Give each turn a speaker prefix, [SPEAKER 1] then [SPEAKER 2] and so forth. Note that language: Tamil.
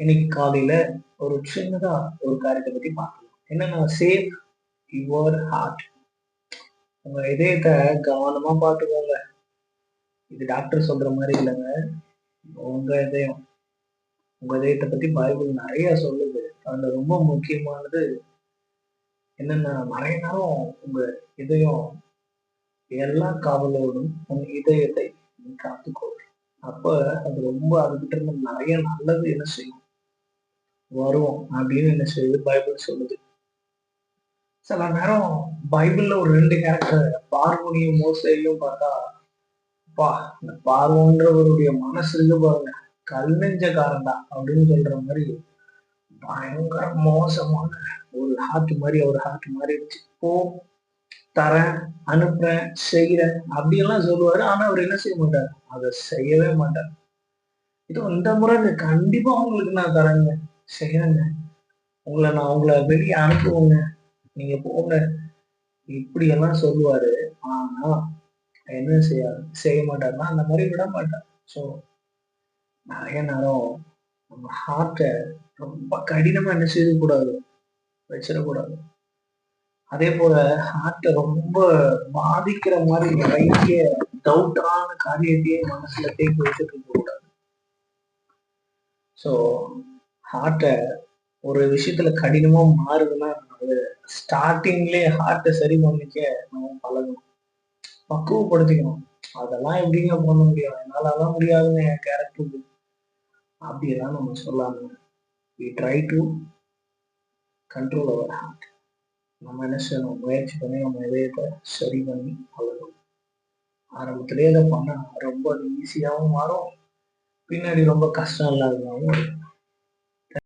[SPEAKER 1] இன்னைக்கு காலையில ஒரு சின்னதா ஒரு காரியத்தை பத்தி பார்க்கலாம். என்னன்னா சேவ் யுவர் ஹார்ட் உங்க இதயத்தை கவனமா பார்த்துக்கோங்க. இது டாக்டர் சொல்ற மாதிரி இல்லைங்க. உங்க இதயம் உங்க இதயத்தை பத்தி பைபிள் நிறைய சொல்லுது. அதுல ரொம்ப முக்கியமானது என்னன்னா நிறைய நேரம் உங்க இதயம் எல்லா காவலோடும் உங்க இதயத்தை நீ காத்துக்கோ அப்ப அது ரொம்ப அதுகிட்ட இருந்து நிறைய நல்லது என்ன செய்யும்? வரும் அப்படின்னு என்ன செய்யுது பைபிள் சொல்லுது. சில நேரம் பைபிள்ல ஒரு ரெண்டு கேரக்டர் பார்வனியும் மோசையும் பார்த்தா பா இந்த பார்வோன்றவருடைய மனசு இருக்கு பாருங்க. கல் நெஞ்சக்காரன் தான் அப்படின்னு சொல்ற மாதிரி பயங்கர மோசமான ஒரு ஹார்ட் மாதிரி ஒரு ஹார்ட் மாதிரி போ தரேன் அனுப்புறேன் செய்யறேன் அப்படியெல்லாம் சொல்லுவாரு. ஆனா அவர் என்ன செய்ய மாட்டார்? அதை செய்யவே மாட்டார். இது இந்த முறை கண்டிப்பா உங்களுக்கு நான் தரேங்க. செய்யறேங்க உங்களை நான் உங்களை வெளியே அனுப்புவோங்க. நீங்க போங்க. இப்படியெல்லாம் சொல்லுவாரு. ஆனா என்ன செய்ய செய்ய மாட்டாருன்னா அந்த மாதிரி விட மாட்டார். ஸோ நிறைய நேரம் நம்ம ஹார்ட்டை ரொம்ப கடினமா என்ன செய்யக்கூடாது? வச்சிடக்கூடாது. அதே போல ஹார்ட்டை ரொம்ப பாதிக்கிற மாதிரி நிறைய டவுட்டான காரியத்தையே மனசுல தேக்கி வச்சுட்டு இருக்க கூடாது ஸோ ஹார்ட்டை ஒரு விஷயத்துல கடினமா மாறுதுன்னா அது ஸ்டார்டிங்லேயே ஹார்ட்டை சரி பண்ணிக்க நம்ம பழகணும். பக்குவப்படுத்திக்கணும். அதெல்லாம் எப்படிங்க பண்ண முடியும்? என்னாலலாம் முடியாதுங்க என் கேரக்டருக்கு அப்படியெல்லாம் நம்ம சொல்லாம வி ட்ரை டு கண்ட்ரோல் அவர் ஹார்ட் நம்ம என்ன செய்யணும்? முயற்சி பண்ணி நம்ம இதயத்தை சரி பண்ணி பழகணும். ஆரம்பத்திலே இதை பண்ண ரொம்ப ஈஸியாகவும் மாறும். பின்னாடி ரொம்ப கஷ்டம் இல்லாததாகவும் இருக்கும்